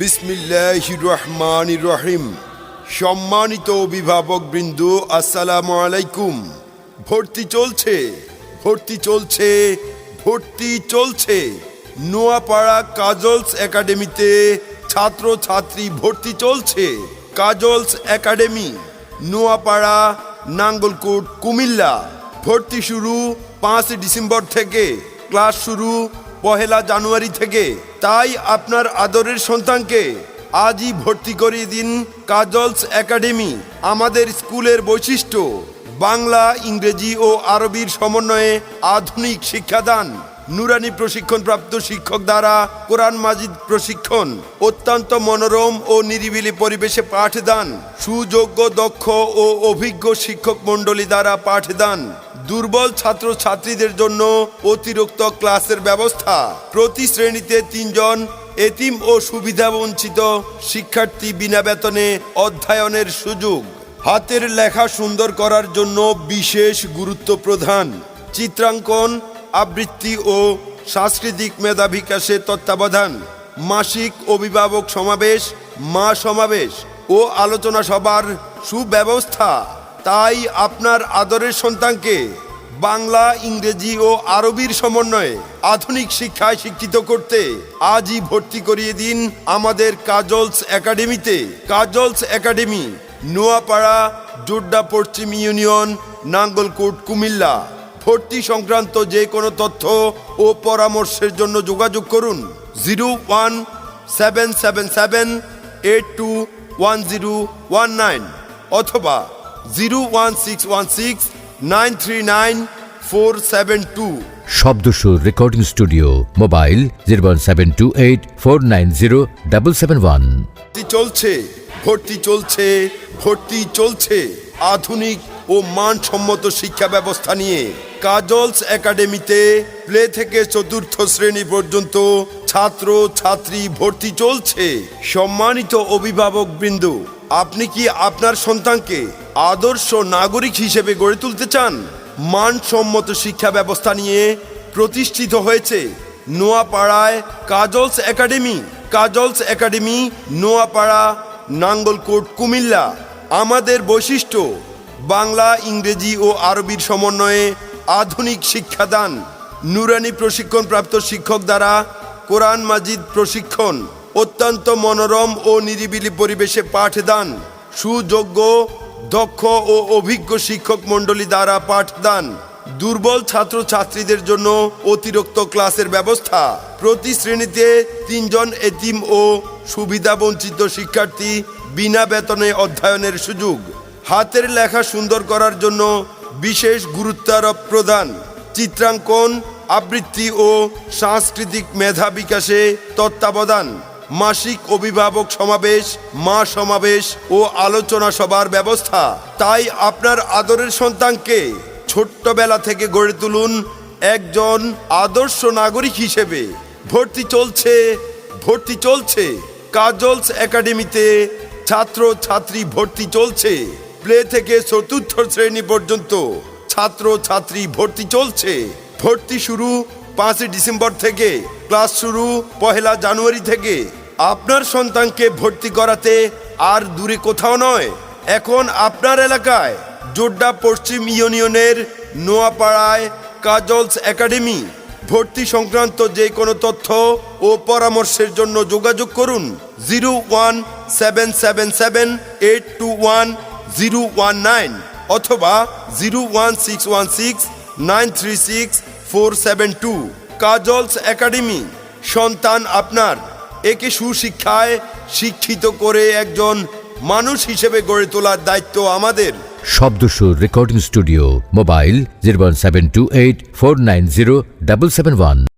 বিসমিল্লাহ রহমান রহিম সম্মানিত অভিভাবক বৃন্দু, আসসালামু আলাইকুম। ভর্তি চলছে ভর্তি চলছে ভর্তি চলছে। নোয়াপাড়া কাজলস একাডেমিতে ছাত্র ছাত্রী ভর্তি চলছে। কাজলস একাডেমি, নোয়াপাড়া, নাঙ্গলকোট, কুমিল্লা। ভর্তি শুরু পাঁচ ডিসেম্বর থেকে। ক্লাস শুরু পহেলা জানুয়ারি থেকে। তাই আপনার আদরের সন্তানকে আজই ভর্তি করিয়ে দিন কাজলস একাডেমি, আমাদের স্কুলের বৈশিষ্ট্য, বাংলা, ইংরেজি ও আরবির সমন্বয়ে আধুনিক শিক্ষাদান। নুরানি প্রশিক্ষণপ্রাপ্ত শিক্ষক দ্বারা কোরআন মাজিদ প্রশিক্ষণ, অত্যন্ত মনোরম ও নিরিবিলি পরিবেশে পাঠদান, সুযোগ্য, দক্ষ ও অভিজ্ঞ শিক্ষক মণ্ডলী দ্বারা পাঠদান। দুর্বল ছাত্র ছাত্রীদের জন্য অতিরিক্ত ক্লাসের ব্যবস্থা। প্রতি শ্রেণীতে তিনজন এতিম ও সুবিধাবঞ্চিত শিক্ষার্থী বিনা বেতনে অধ্যয়নের সুযোগ। হাতের লেখা সুন্দর করার জন্য বিশেষ গুরুত্ব প্রদান চিত্রাঙ্কন, আবৃত্তি ও সাংস্কৃতিক মেধা বিকাশে তত্ত্বাবধান। মাসিক অভিভাবক সমাবেশ, মা সমাবেশ ও আলোচনা সভার সুব্যবস্থা। তাই আপনার আদরের সন্তানকে বাংলা, ইংরেজি ও আরবির সমন্বয়ে আধুনিক শিক্ষায় শিক্ষিত করতে আজই ভর্তি করিয়ে দিন আমাদের কাজলস একাডেমিতে। কাজলস একাডেমি, নোয়াপাড়া জোড্ডা পশ্চিম ইউনিয়ন, নাঙ্গলকোট, কুমিল্লা। ভর্তি সংক্রান্ত যে কোনো তথ্য ও পরামর্শের জন্য যোগাযোগ করুন zero one seven seven seven eight two one zero one nine অথবা zero one six one six nine three nine four seven two Shabdasur recording studio mobile zero one seven two eight four nine zero double seven one চলছে ভর্তি চলছে ভর্তি চলছে। আধুনিক ও মানসম্মত শিক্ষা ব্যবস্থা নিয়ে কাজলস একাডেমিতে প্লে থেকে চতুর্থ শ্রেণি পর্যন্ত ছাত্র ছাত্রী ভর্তি চলছে। সম্মানিত অভিভাবক বৃন্দ আপনি কি আপনার সন্তানকে আদর্শ নাগরিক হিসেবে গড়ে তুলতে চান, মানসম্মত শিক্ষা ব্যবস্থা নিয়ে প্রতিষ্ঠিত হয়েছে নোয়াপাড়ায় কাজলস একাডেমি। কাজলস একাডেমি, নোয়াপাড়া, নাঙ্গলকোট, কুমিল্লা। আমাদের বৈশিষ্ট্য, বাংলা, ইংরেজি ও আরবির সমন্বয়ে আধুনিক শিক্ষাদান। নুরানি প্রশিক্ষণপ্রাপ্ত শিক্ষক দ্বারা কোরআন মাজিদ প্রশিক্ষণ, অত্যন্ত মনোরম ও নিরিবিলি পরিবেশে পাঠদান। সুযোগ্য দক্ষ ও অভিজ্ঞ শিক্ষক মণ্ডলী দ্বারা পাঠদান। দুর্বল ছাত্র ছাত্রীদের জন্য অতিরিক্ত ক্লাসের ব্যবস্থা। প্রতি শ্রেণীতে তিনজন এতিম ও সুবিধাবঞ্চিত শিক্ষার্থী বিনা বেতনে অধ্যয়নের সুযোগ। হাতের লেখা সুন্দর করার জন্য বিশেষ গুরুত্বারোপ প্রদান। চিত্রাঙ্কন, আবৃত্তি ও সাংস্কৃতিক মেধা বিকাশে তত্ত্বাবধান। মাসিক অভিভাবক সমাবেশ, মা সমাবেশ ও আলোচনা সভার ব্যবস্থা। তাই আপনার আদরের সন্তানকে ছোট্টবেলা থেকে গড়ে তুলুন একজন আদর্শ নাগরিক হিসেবে। ভর্তি চলছে ভর্তি চলছে। কাজলস একাডেমিতে ছাত্র ছাত্রী ভর্তি চলছে। প্লে থেকে চতুর্থ শ্রেণি পর্যন্ত ছাত্র ছাত্রী ভর্তি চলছে। ভর্তি শুরু পাঁচই ডিসেম্বর থেকে। ক্লাস শুরু পহেলা জানুয়ারি থেকে। আপনার সন্তানকে ভর্তি করাতে আর দূরে কোথাও নয়। এখন আপনার এলাকায় জোড্ডা পশ্চিম ইউনিয়নের নোয়াপাড়ায় কাজলস একাডেমি। ভর্তি সংক্রান্ত যে কোনো তথ্য ও পরামর্শের জন্য যোগাযোগ করুন zero one seven seven seven eight two one zero one nine অথবা zero one six one six nine three six four seven two. Kajal's academy. সন্তান আপনার। একে সুশিক্ষায় শিক্ষিত করে একজন মানুষ হিসেবে গড়ে তোলার দায়িত্ব আমাদের। Shabdasur recording studio, mobile, zero one seven two eight four nine zero double seven one.